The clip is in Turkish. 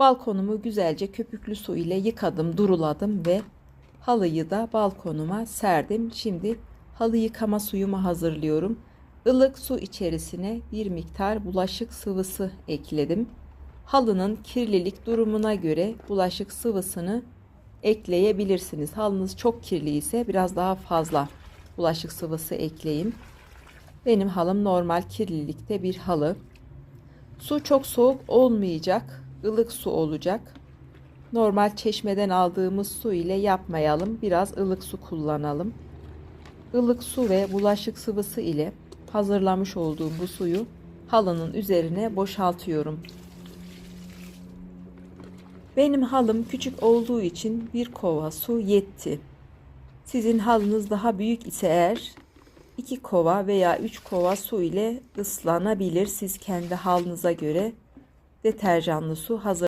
Balkonumu güzelce köpüklü su ile yıkadım, duruladım ve halıyı da balkonuma serdim. Şimdi halı yıkama suyumu hazırlıyorum. Ilık su içerisine bir miktar bulaşık sıvısı ekledim. Halının kirlilik durumuna göre bulaşık sıvısını ekleyebilirsiniz. Halınız çok kirli ise biraz daha fazla bulaşık sıvısı ekleyin. Benim halım normal kirlilikte bir halı. Su çok soğuk olmayacak, ılık su olacak. Normal çeşmeden aldığımız su ile yapmayalım. Biraz ılık su kullanalım. Ilık su ve bulaşık sıvısı ile hazırlamış olduğum bu suyu halının üzerine boşaltıyorum. Benim halım küçük olduğu için bir kova su yetti. Sizin halınız daha büyük ise eğer iki kova veya üç kova su ile ıslanabilir. Siz kendi halınıza göre deterjanlı su hazır